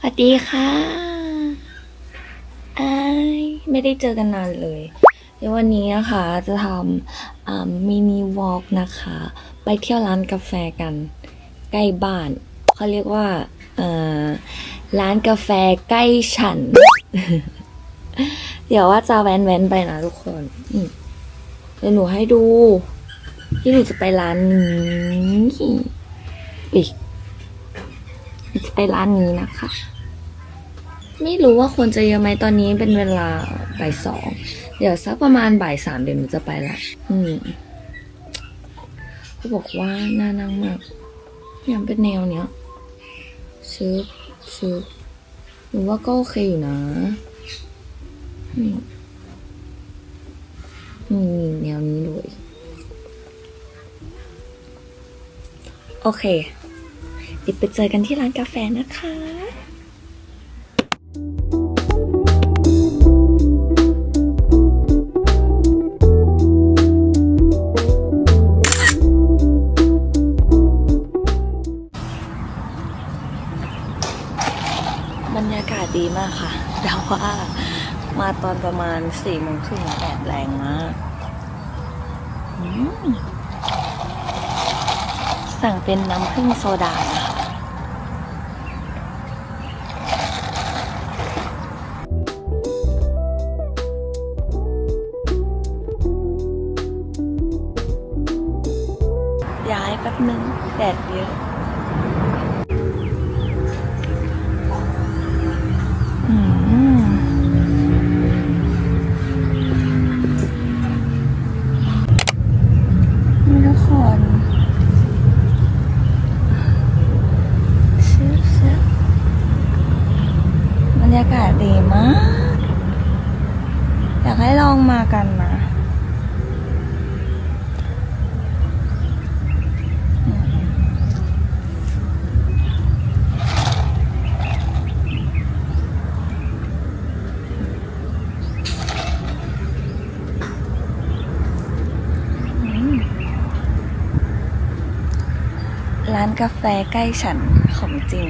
สวัสดีค่ะไอไม่ได้เจอกันนานเลย เดี๋ยววันนี้นะคะจะทำมินิวอล์กนะคะ ไปเที่ยวร้านกาแฟกัน ใกล้บ้าน เขาเรียกว่าร้านกาแฟใกล้ฉัน เดี๋ยวว่าจะแว้นๆไปนะทุกคนเดี๋ยวหนูให้ดู ที่หนูจะไปร้านนี้อีก ไปร้านนี้นะคะ ไม่รู้ว่าคนจะเยอะไหมตอนนี้เป็นเวลาบ่ายสองเดี๋ยวสักประมาณบ่ายสามเดี๋ยวหนูจะไปละอืมเขาบอกว่าน่านั่งมากยังเป็นแนวเนี้ยซื้อซื้อหนูว่าก็โอเคอยู่นะอืมนี่แนวนี้เลย โอเค ดี๋ยวไปเจอกันที่ร้านกาแฟนะคะบรรยากาศดีมากค่ะแต่ว่ามาตอนประมาณสี่โมงครึ่งแดดแรงมากสั่งเป็นน้ำผึ้งโซดานะคะ แป๊บนึงแดดเยอะอืมนี่ทุกคนชิบชิบบรรยากาศดีมาก อยากให้ลองมากันนะ ร้านกาแฟใกล้ฉันของจริง